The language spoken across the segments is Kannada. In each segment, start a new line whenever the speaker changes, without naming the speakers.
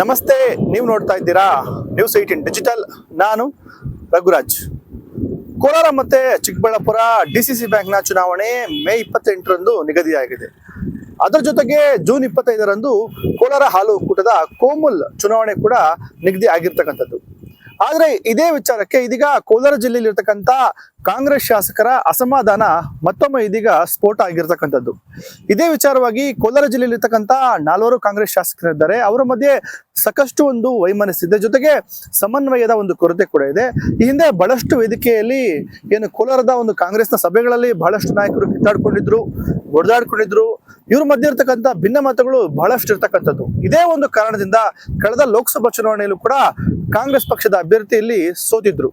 ನಮಸ್ತೆ, ನೀವು ನೋಡ್ತಾ ಇದ್ದೀರಾ ನ್ಯೂಸ್ ಏಟೀನ್ ಡಿಜಿಟಲ್ ನಾನು ರಘುರಾಜ್. ಕೋಲಾರ ಮತ್ತೆ ಚಿಕ್ಕಬಳ್ಳಾಪುರ ಡಿ ಸಿ ಸಿ ಬ್ಯಾಂಕ್ನ ಚುನಾವಣೆ ಮೇ ಇಪ್ಪತ್ತೆಂಟರಂದು ನಿಗದಿಯಾಗಿದೆ. ಅದರ ಜೊತೆಗೆ ಜೂನ್ ಇಪ್ಪತ್ತೈದರಂದು ಕೋಲಾರ ಹಾಲು ಒಕ್ಕೂಟದ ಕೋಮುಲ್ ಚುನಾವಣೆ ಕೂಡ ನಿಗದಿ ಆಗಿರ್ತಕ್ಕಂಥದ್ದು ಆದ್ರೆ ಇದೇ ವಿಚಾರಕ್ಕೆ ಇದೀಗ ಕೋಲಾರ ಜಿಲ್ಲೆಯಲ್ಲಿ ಇರತಕ್ಕಂತ ಕಾಂಗ್ರೆಸ್ ಶಾಸಕರ ಅಸಮಾಧಾನ ಮತ್ತೊಮ್ಮೆ ಇದೀಗ ಸ್ಫೋಟ ಆಗಿರ್ತಕ್ಕಂಥದ್ದು. ಇದೇ ವಿಚಾರವಾಗಿ ಕೋಲಾರ ಜಿಲ್ಲೆಯಲ್ಲಿ ಇರ್ತಕ್ಕಂತ ನಾಲ್ವರು ಕಾಂಗ್ರೆಸ್ ಶಾಸಕರಿದ್ದಾರೆ. ಅವರ ಮಧ್ಯೆ ಸಾಕಷ್ಟು ಒಂದು ವೈಮನಸ್ಸಿದೆ ಜೊತೆಗೆ ಸಮನ್ವಯದ ಒಂದು ಕೊರತೆ ಕೂಡ ಇದೆ. ಈ ಹಿಂದೆ ಬಹಳಷ್ಟು ವೇದಿಕೆಯಲ್ಲಿ ಏನು ಕೋಲಾರದ ಒಂದು ಕಾಂಗ್ರೆಸ್ನ ಸಭೆಗಳಲ್ಲಿ ಬಹಳಷ್ಟು ನಾಯಕರು ಕಿತ್ತಾಡ್ಕೊಂಡಿದ್ರು ಹೊಡೆದಾಡ್ಕೊಂಡಿದ್ರು ಇವ್ರ ಮಧ್ಯೆ ಇರ್ತಕ್ಕಂಥ ಭಿನ್ನ ಮತಗಳು ಬಹಳಷ್ಟು ಇರ್ತಕ್ಕಂಥದ್ದು ಇದೇ ಒಂದು ಕಾರಣದಿಂದ ಕಳೆದ ಲೋಕಸಭಾ ಚುನಾವಣೆಯಲ್ಲೂ ಕೂಡ ಕಾಂಗ್ರೆಸ್ ಪಕ್ಷದ ಅಭ್ಯರ್ಥಿಯಲ್ಲಿ ಸೋತಿದ್ರು.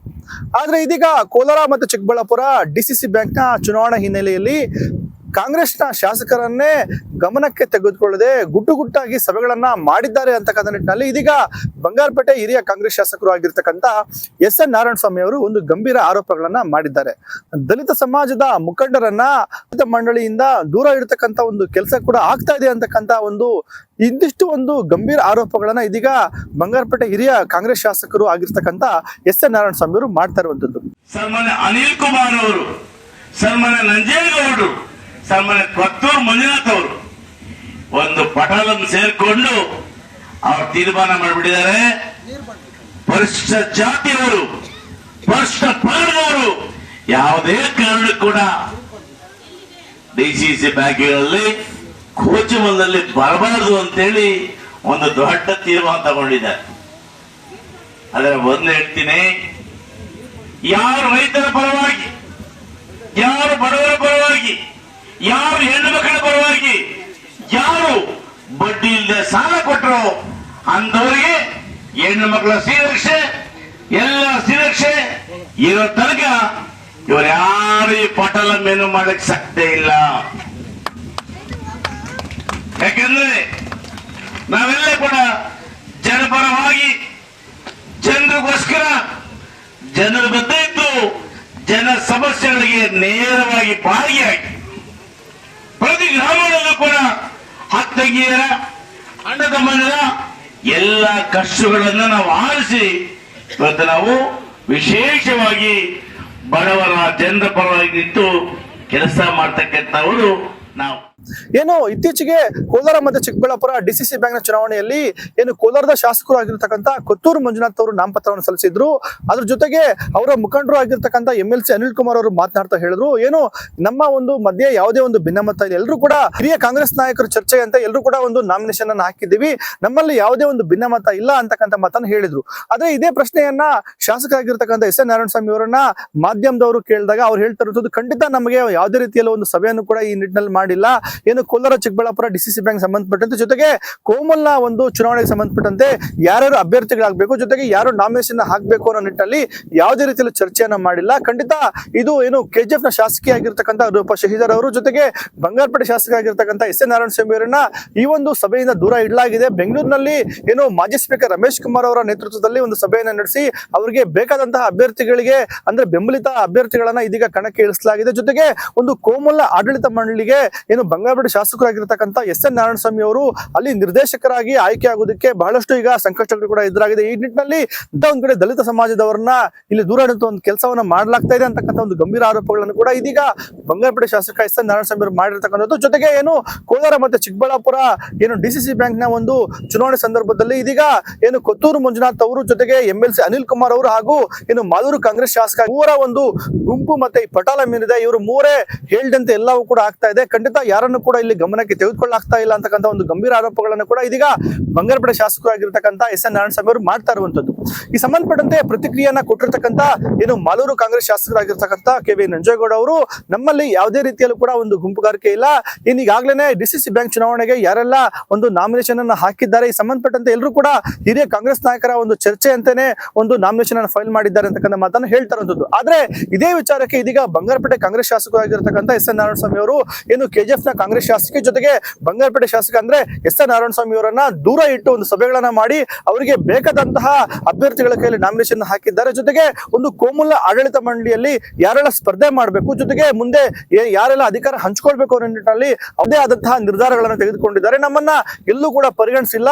ಆದ್ರೆ ಇದೀಗ ಕೋಲಾರ ಮತ್ತು ಚಿಕ್ಕಬಳ್ಳಾಪುರ ಡಿಸಿಸಿ ಬ್ಯಾಂಕ್ನ ಚುನಾವಣಾ ಹಿನ್ನೆಲೆಯಲ್ಲಿ ಕಾಂಗ್ರೆಸ್ನ ಶಾಸಕರನ್ನೇ ಗಮನಕ್ಕೆ ತೆಗೆದುಕೊಳ್ಳದೆ ಗುಟ್ಟು ಗುಟ್ಟಾಗಿ ಸಭೆಗಳನ್ನ ಮಾಡಿದ್ದಾರೆ ಅಂತಕ್ಕಂಥ ನಿಟ್ಟಿನಲ್ಲಿ ಇದೀಗ ಬಂಗಾರಪೇಟೆ ಹಿರಿಯ ಕಾಂಗ್ರೆಸ್ ಶಾಸಕರು ಆಗಿರ್ತಕ್ಕಂಥ ಎಸ್ ಎನ್ ನಾರಾಯಣ ಸ್ವಾಮಿ ಅವರು ಒಂದು ಗಂಭೀರ ಆರೋಪಗಳನ್ನ ಮಾಡಿದ್ದಾರೆ. ದಲಿತ ಸಮಾಜದ ಮುಖಂಡರನ್ನ ದಲಿತ ಮಂಡಳಿಯಿಂದ ದೂರ ಇಡತಕ್ಕಂಥ ಒಂದು ಕೆಲಸ ಕೂಡ ಆಗ್ತಾ ಇದೆ ಅಂತಕ್ಕಂಥ ಒಂದು ಇಂದಿಷ್ಟು ಒಂದು ಗಂಭೀರ ಆರೋಪಗಳನ್ನ ಇದೀಗ ಬಂಗಾರಪೇಟೆ ಹಿರಿಯ ಕಾಂಗ್ರೆಸ್ ಶಾಸಕರು ಆಗಿರ್ತಕ್ಕಂಥ ಎಸ್ ಎನ್ ನಾರಾಯಣ ಸ್ವಾಮಿ ಅವರು ಮಾಡ್ತಾ ಇರುವಂತದ್ದು
ಸನ್ಮಾನ್ಯ ಅನಿಲ್ ಕುಮಾರ್ ಅವರು, ಸನ್ಮಾನ್ಯ ನಂಜೇಗೌಡರು ಸನ್ಮಾನ್ಯ ಕೊತ್ತೂರು ಮಂಜುನಾಥ್ ಅವರು ಒಂದು ಪಟಲನ್ನು ಸೇರ್ಕೊಂಡು ಅವ್ರು ತೀರ್ಮಾನ ಮಾಡಿಬಿಟ್ಟಿದ್ದಾರೆ. ಪರಿಶಿಷ್ಟ ಜಾತಿಯವರು ಪರಿಶಿಷ್ಟ ಪಂಗಡದವರು ಯಾವುದೇ ಕಾರಣ ಕೂಡ ಡಿಸಿಸಿ ಬ್ಯಾಂಕ್ಗಳಲ್ಲಿ ಕೋಚುಮಲ್ನಲ್ಲಿ ಬರಬಾರದು ಅಂತೇಳಿ ಒಂದು ದೊಡ್ಡ ತೀರ್ಮಾನ ತಗೊಂಡಿದ್ದಾರೆ. ಅದರ ಒಂದು ಹೇಳ್ತೀನಿ, ಯಾರು ರೈತರ ಪರವಾಗಿ, ಯಾರು ಬಡವರ ಪರವಾಗಿ ಯಾರು ಹೆಣ್ಣು ಮಕ್ಕಳ ಪರವಾಗಿ, ಯಾರು ಬಡ್ಡಿ ಇಲ್ಲದೆ ಸಾಲ ಕೊಟ್ಟರು ಅಂದವರಿಗೆ ಹೆಣ್ಣು ಮಕ್ಕಳ ಶ್ರೀರಕ್ಷೆ, ಎಲ್ಲ ಶ್ರೀರಕ್ಷೆ ಇರೋ ತನಕ ಇವರು ಯಾರು ಈ ಪಟಲ ಮೇನು ಮಾಡಕ್ ಸಾಧ್ಯ ಇಲ್ಲ. ಯಾಕೆಂದ್ರೆ ನಾವೆಲ್ಲ ಕೂಡ ಜನಪರವಾಗಿ, ಜನರಿಗೋಸ್ಕರ ಜನರ ಬದ್ದ ಇದ್ದು ಜನ ಸಮಸ್ಯೆಗಳಿಗೆ ನೇರವಾಗಿ ಭಾಗಿಯಾಗಿ ಹತ್ತಂಗಿಯರ ಅಣ್ಣ ತಮ್ಮಂದಿರ ಎಲ್ಲ ಕಷ್ಟಗಳನ್ನು ನಾವು ಆರಿಸಿ ಇವತ್ತು ನಾವು ವಿಶೇಷವಾಗಿ ಬಡವರ ಜನರ ಪರವಾಗಿ ನಿಂತು ಕೆಲಸ ಮಾಡ್ತಕ್ಕಂಥವರು ನಾವು
ಏನು ಇತ್ತೀಚೆಗೆ ಕೋಲಾರ ಮತ್ತೆ ಚಿಕ್ಕಬಳ್ಳಾಪುರ ಡಿಸಿಸಿ ಸಿ ಬ್ಯಾಂಕ್ನ ಚುನಾವಣೆಯಲ್ಲಿ ಏನು ಕೋಲಾರದ ಶಾಸಕರು ಆಗಿರ್ತಕ್ಕಂಥ ಕೊತ್ತೂರು ಮಂಜುನಾಥ್ ಅವರು ನಾಮಪತ್ರವನ್ನು ಸಲ್ಲಿಸಿದ್ರು. ಅದ್ರ ಜೊತೆಗೆ ಅವರ ಮುಖಂಡರು ಆಗಿರ್ತಕ್ಕಂಥ M L C Anil Kumar ಅವರು ಮಾತನಾಡ್ತಾ ಹೇಳಿದ್ರು. ಏನು ನಮ್ಮ ಒಂದು ಮಧ್ಯೆ ಯಾವುದೇ ಒಂದು ಭಿನ್ನಮತ ಇಲ್ಲ. ಎಲ್ಲರೂ ಕೂಡ ಹಿರಿಯ ಕಾಂಗ್ರೆಸ್ ನಾಯಕರು ಚರ್ಚೆ ಅಂತ ಎಲ್ಲರೂ ಕೂಡ ಒಂದು ನಾಮಿನೇಷನ್ ಅನ್ನು ಹಾಕಿದ್ದೀವಿ. ನಮ್ಮಲ್ಲಿ ಯಾವುದೇ ಒಂದು ಭಿನ್ನಮತ ಇಲ್ಲ ಅಂತಕ್ಕಂಥ ಮಾತನ್ನು ಹೇಳಿದ್ರು. ಆದ್ರೆ ಇದೇ ಪ್ರಶ್ನೆಯನ್ನ ಶಾಸಕರಾಗಿರ್ತಕ್ಕಂಥ ಎಸ್ ಎನ್ ನಾರಾಯಣ ಸ್ವಾಮಿ ಅವರನ್ನ ಮಾಧ್ಯಮದವರು ಕೇಳಿದಾಗ ಅವ್ರು ಹೇಳ್ತಾ ಇರೋದು ಖಂಡಿತ ನಮಗೆ ಯಾವುದೇ ರೀತಿಯಲ್ಲಿ ಒಂದು ಸಭೆಯನ್ನು ಕೂಡ ಈ ನಿಟ್ಟಿನಲ್ಲಿ ಮಾಡಿಲ್ಲ. ಏನು ಕೋಲಾರ, ಚಿಕ್ಕಬಳ್ಳಾಪುರ ಡಿಸಿಸಿ ಬ್ಯಾಂಕ್ ಸಂಬಂಧಪಟ್ಟಂತೆ ಜೊತೆಗೆ ಕೋಮಲ್ನ ಒಂದು ಚುನಾವಣೆಗೆ ಸಂಬಂಧಪಟ್ಟಂತೆ ಯಾರ್ಯಾರು ಅಭ್ಯರ್ಥಿಗಳಾಗಬೇಕು, ಜೊತೆಗೆ ಯಾರು ನಾಮಿನೇಷನ್ ಹಾಕಬೇಕು ಅನ್ನೋ ನಿಟ್ಟಲ್ಲಿ ಯಾವುದೇ ರೀತಿಯಲ್ಲಿ ಚರ್ಚೆಯನ್ನ ಮಾಡಿಲ್ಲ. ಖಂಡಿತ ಇದು ಏನು ಕೆಜಿಎಫ್ನ ಶಾಸಕಿ ಆಗಿರ್ತಕ್ಕಂಥ ರೂಪ ಶಹೀದರ್ ಅವರು ಜೊತೆಗೆ ಬಂಗಾರಪೇಟೆ ಶಾಸಕ ಆಗಿರ್ತಕ್ಕಂಥ ಎಸ್ ಎ ನಾರಾಯಣ ಸ್ವಾಮಿ ಅವರನ್ನ ಈ ಒಂದು ಸಭೆಯಿಂದ ದೂರ ಇಡಲಾಗಿದೆ. ಬೆಂಗಳೂರಿನಲ್ಲಿ ಏನು ಮಾಜಿ ಸ್ಪೀಕರ್ ರಮೇಶ್ ಕುಮಾರ್ ಅವರ ನೇತೃತ್ವದಲ್ಲಿ ಒಂದು ಸಭೆಯನ್ನ ನಡೆಸಿ ಅವರಿಗೆ ಬೇಕಾದಂತಹ ಅಭ್ಯರ್ಥಿಗಳಿಗೆ ಅಂದ್ರೆ ಬೆಂಬಲಿತ ಅಭ್ಯರ್ಥಿಗಳನ್ನ ಇದೀಗ ಕಣಕ್ಕೆ ಇಳಿಸಲಾಗಿದೆ. ಜೊತೆಗೆ ಒಂದು ಕೋಮಲ ಆಡಳಿತ ಮಂಡಳಿಗೆ ಏನು ಬಂಗಾರಪೇಟೆ ಶಾಸಕರಾಗಿರ್ತಕ್ಕಂಥ ಎಸ್ ಎನ್ ನಾರಾಯಣ ಸ್ವಾಮಿ ಅವರು ಅಲ್ಲಿ ನಿರ್ದೇಶಕರಾಗಿ ಆಯ್ಕೆ ಆಗೋದಕ್ಕೆ ಬಹಳಷ್ಟು ಈಗ ಸಂಕಷ್ಟಗಳು ಕೂಡ ಎದುರಾಗಿದೆ. ಈ ನಿಟ್ಟಿನಲ್ಲಿ ಇಂಥ ಒಂದ್ ಕಡೆ ದಲಿತ ಸಮಾಜದವರನ್ನ ಇಲ್ಲಿ ದೂರ ಒಂದು ಕೆಲಸವನ್ನ ಮಾಡಲಾಗ್ತಾ ಇದೆ ಅಂತಕ್ಕಂಥ ಒಂದು ಗಂಭೀರ ಆರೋಪಗಳನ್ನು ಕೂಡ ಇದೀಗ ಬಂಗಾರಪೇಟೆ ಶಾಸಕ ಎಸ್ ಎನ್ ನಾರಾಯಣ ಸ್ವಾಮಿ ಅವರು ಮಾಡಿರ್ತಕ್ಕಂಥದ್ದು. ಜೊತೆಗೆ ಏನು ಕೋಲಾರ ಮತ್ತೆ ಚಿಕ್ಕಬಳ್ಳಾಪುರ ಏನು ಡಿ ಸಿ ಸಿ ಬ್ಯಾಂಕ್ನ ಒಂದು ಚುನಾವಣೆ ಸಂದರ್ಭದಲ್ಲಿ ಇದೀಗ ಏನು ಕೊತ್ತೂರು ಮಂಜುನಾಥ್ ಅವರು ಜೊತೆಗೆ M L C Anil Kumar ಅವರು ಹಾಗೂ ಏನು ಮಾಲೂರು ಕಾಂಗ್ರೆಸ್ ಶಾಸಕ ಮೂರ ಒಂದು ಗುಂಪು ಮತ್ತೆ ಈ ಪಟಾಲ ಮೀನಿದೆ. ಇವರು ಮೂರೇ ಹೇಳಿದಂತೆ ಎಲ್ಲವೂ ಕೂಡ ಆಗ್ತಾ ಇದೆ. ಖಂಡಿತ ಯಾರನ್ನು ಕೂಡ ಇಲ್ಲಿ ಗಮನಕ್ಕೆ ತೆಗೆದುಕೊಳ್ಳಾಗ್ತಾ ಇಲ್ಲ ಅಂತಕ್ಕಂಥ ಒಂದು ಗಂಭೀರ ಆರೋಪಗಳನ್ನು ಕೂಡ ಇದೀಗ ಬಂಗಾರಪೇಟೆ ಶಾಸಕರಾಗಿರ್ತಕ್ಕಂಥ ಎಸ್ ಎನ್ ನಾರಾಯಣ ಸ್ವಾಮಿ ಅವರು ಮಾಡ್ತಾ ಇರುವಂತದ್ದು ಈ ಸಂಬಂಧಪಟ್ಟಂತೆ ಪ್ರತಿಕ್ರಿಯೆಯನ್ನ ಕೊಟ್ಟಿರ್ತಕ್ಕಂಥ ಏನು ಮಾಲೂರು ಕಾಂಗ್ರೆಸ್ ಶಾಸಕರಾಗಿರ್ತಕ್ಕಂಥ ಕೆ ವಿ ನಂಜೇಗೌಡ ಅವರು ನಮ್ಮಲ್ಲಿ ಯಾವುದೇ ರೀತಿಯಲ್ಲೂ ಕೂಡ ಒಂದು ಗುಂಪುಗಾರಿಕೆ ಇಲ್ಲ. ಇನ್ನು ಈಗಾಗಲೇ ಡಿ ಸಿ ಸಿ ಬ್ಯಾಂಕ್ ಚುನಾವಣೆಗೆ ಯಾರೆಲ್ಲ ಒಂದು ನಾಮಿನೇಷನ್ ಅನ್ನು ಹಾಕಿದ್ದಾರೆ, ಈ ಸಂಬಂಧಪಟ್ಟಂತೆ ಎಲ್ಲರೂ ಕೂಡ ಹಿರಿಯ ಕಾಂಗ್ರೆಸ್ ನಾಯಕರ ಒಂದು ಚರ್ಚೆ ಅಂತಾನೆ ಒಂದು ನಾಮಿನೇಷನ್ ಅನ್ನು ಫೈಲ್ ಮಾಡಿದ್ದಾರೆ ಅಂತಕ್ಕಂಥ ಮಾತನ್ನು ಹೇಳ್ತಾರಂಥದ್ದು ಆದ್ರೆ ಇದೇ ವಿಚಾರಕ್ಕೆ ಇದೀಗ ಬಂಗಾರಪೇಟೆ ಕಾಂಗ್ರೆಸ್ ಶಾಸಕರಾಗಿರ್ತಕ್ಕಂಥ ಎಸ್ ಎನ್ ನಾರಾಯಣ ಸ್ವಾಮಿ ಅವರು ಏನು ಕೆಜಿಎಫ್ನ ಕಾಂಗ್ರೆಸ್ ಶಾಸಕಿ ಜೊತೆಗೆ ಬಂಗಾರಪೇಟೆ ಶಾಸಕ ಅಂದ್ರೆ ಎಸ್ ಎನ್ ನಾರಾಯಣ ಸ್ವಾಮಿ ಅವರನ್ನ ದೂರ ಇಟ್ಟು ಒಂದು ಸಭೆಗಳನ್ನ ಮಾಡಿ ಅವರಿಗೆ ಬೇಕಾದಂತಹ ಅಭ್ಯರ್ಥಿಗಳ ಕೈಯಲ್ಲಿ ನಾಮಿನೇಷನ್ ಹಾಕಿದ್ದಾರೆ. ಜೊತೆಗೆ ಒಂದು ಕೋಮುಲ ಆಡಳಿತ ಮಂಡಳಿಯಲ್ಲಿ ಯಾರೆಲ್ಲ ಸ್ಪರ್ಧೆ ಮಾಡಬೇಕು, ಜೊತೆಗೆ ಮುಂದೆ ಯಾರೆಲ್ಲ ಅಧಿಕಾರ ಹಂಚ್ಕೊಳ್ಬೇಕು ಅನ್ನೋ ನಿಟ್ಟಿನಲ್ಲಿ ಅದೇ ಆದಂತಹ ನಿರ್ಧಾರಗಳನ್ನು ತೆಗೆದುಕೊಂಡಿದ್ದಾರೆ. ನಮ್ಮನ್ನ ಎಲ್ಲೂ ಕೂಡ ಪರಿಗಣಿಸಿಲ್ಲ.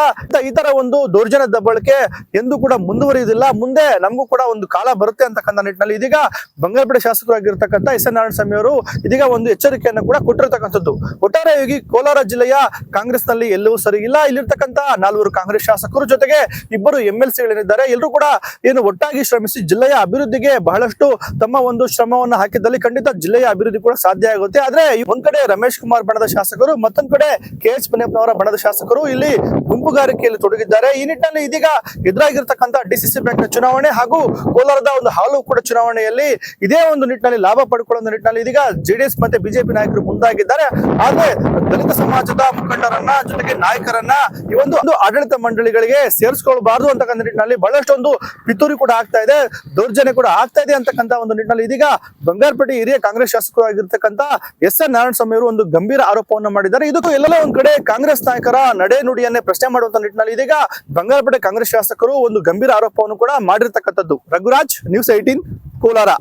ಈ ತರ ಒಂದು ದೌರ್ಜನ್ಯ ದಬ್ಬಳಿಕೆ ಎಂದು ಕೂಡ ಮುಂದುವರಿಯುವುದಿಲ್ಲ. ಮುಂದೆ ನಮಗೂ ಕೂಡ ಒಂದು ಕಾಲ ಬರುತ್ತೆ ಅಂತಕ್ಕಂಥ ನಿಟ್ಟಿನಲ್ಲಿ ಇದೀಗ ಬಂಗಾರಪೇಟೆ ಶಾಸಕರಾಗಿರ್ತಕ್ಕಂಥ ಎಸ್ ಎನ್ ನಾರಾಯಣ ಸ್ವಾಮಿ ಅವರು ಇದೀಗ ಒಂದು ಎಚ್ಚರಿಕೆಯನ್ನು ಕೂಡ ಕೊಟ್ಟಿರ್ತಕ್ಕಂಥದ್ದು. ಒಟ್ಟಾರೆಯಾಗಿ ಕೋಲಾರ ಜಿಲ್ಲೆಯ ಕಾಂಗ್ರೆಸ್ನಲ್ಲಿ ಎಲ್ಲವೂ ಸರಿ ಇಲ್ಲ. ಇಲ್ಲಿರ್ತಕ್ಕಂಥ ನಾಲ್ವರು ಕಾಂಗ್ರೆಸ್ ಶಾಸಕರು ಜೊತೆಗೆ ಇಬ್ಬರು ಎಂ ಎಲ್ ಸಿಗಳಿದ್ದಾರೆ ಎಲ್ಲರೂ ಕೂಡ ಏನು ಒಟ್ಟಾಗಿ ಶ್ರಮಿಸಿ ಜಿಲ್ಲೆಯ ಅಭಿವೃದ್ಧಿಗೆ ಬಹಳಷ್ಟು ತಮ್ಮ ಒಂದು ಶ್ರಮವನ್ನು ಹಾಕಿದ್ದಲ್ಲಿ ಖಂಡಿತ ಜಿಲ್ಲೆಯ ಅಭಿವೃದ್ಧಿ ಕೂಡ ಸಾಧ್ಯ ಆಗುತ್ತೆ. ಆದ್ರೆ ಒಂದ್ ಕಡೆ ರಮೇಶ್ ಕುಮಾರ್ ಬಣದ ಶಾಸಕರು, ಮತ್ತೊಂದ್ ಕಡೆ ಕೆ ಎಚ್ ಪನ್ನಪ್ಪನವರ ಬಣದ ಶಾಸಕರು ಇಲ್ಲಿ ಗುಂಪುಗಾರಿಕೆಯಲ್ಲಿ ತೊಡಗಿದ್ದಾರೆ. ಈ ನಿಟ್ಟಿನಲ್ಲಿ ಇದೀಗ ಎದುರಾಗಿರ್ತಕ್ಕಂಥ ಡಿಸಿಸಿ ಬ್ಯಾಂಕ್ ಚುನಾವಣೆ ಹಾಗೂ ಕೋಲಾರದ ಒಂದು ಹಾಲು ಕೂಡ ಚುನಾವಣೆಯಲ್ಲಿ ಇದೇ ಒಂದು ನಿಟ್ಟಿನಲ್ಲಿ ಲಾಭ ಪಡ್ಕೊಳ್ಳೋ ನಿಟ್ಟಿನಲ್ಲಿ ಇದೀಗ ಜೆಡಿಎಸ್ ಮತ್ತೆ ಬಿಜೆಪಿ ನಾಯಕರು ಮುಂದಾಗಿದ್ದಾರೆ. ಆದ್ರೆ ದಲಿತ ಸಮಾಜದ ಮುಖಂಡರನ್ನ ಜೊತೆಗೆ ನಾಯಕರನ್ನ ಈ ಒಂದು ಒಂದು ಆಡಳಿತ ಮಂಡಳಿಗಳಿಗೆ ಸೇರಿಸ್ಕೊಳ್ಬಾರ್ದು ಅಂತಕ್ಕಂಥ ನಿಟ್ಟಿನಲ್ಲಿ ಬಹಳಷ್ಟೊಂದು ಪಿತೂರಿ ಕೂಡ ಆಗ್ತಾ ಇದೆ. ದೌರ್ಜನ್ಯ ಕೂಡ ಆಗ್ತಾ ಇದೆ ಅಂತಕ್ಕಂಥ ಒಂದು ನಿಟ್ಟಿನಲ್ಲಿ ಇದೀಗ ಬಂಗಾರಪೇಟೆ ಹಿರಿಯ ಕಾಂಗ್ರೆಸ್ ಶಾಸಕರು ಆಗಿರ್ತಕ್ಕಂಥ ಎಸ್ ಎನ್ ನಾರಾಯಣ ಸ್ವಾಮಿ ಅವರು ಒಂದು ಗಂಭೀರ ಆರೋಪವನ್ನು ಮಾಡಿದ್ದಾರೆ. ಇದಕ್ಕೂ ಎಲ್ಲೆಲ್ಲ ಒಂದ್ ಕಡೆ ಕಾಂಗ್ರೆಸ್ ನಾಯಕರ ನಡೆ ನುಡಿಯನ್ನೇ ಪ್ರಶ್ನೆ ಮಾಡುವಂತ ನಿಟ್ಟಿನಲ್ಲಿ ಇದೀಗ ಬಂಗಾರಪೇಟೆ ಕಾಂಗ್ರೆಸ್ ಶಾಸಕರು ಒಂದು ಗಂಭೀರ ಆರೋಪವನ್ನು ಕೂಡ ಮಾಡಿರ್ತಕ್ಕಂಥದ್ದು. Raghuraj news eighteen Kolar.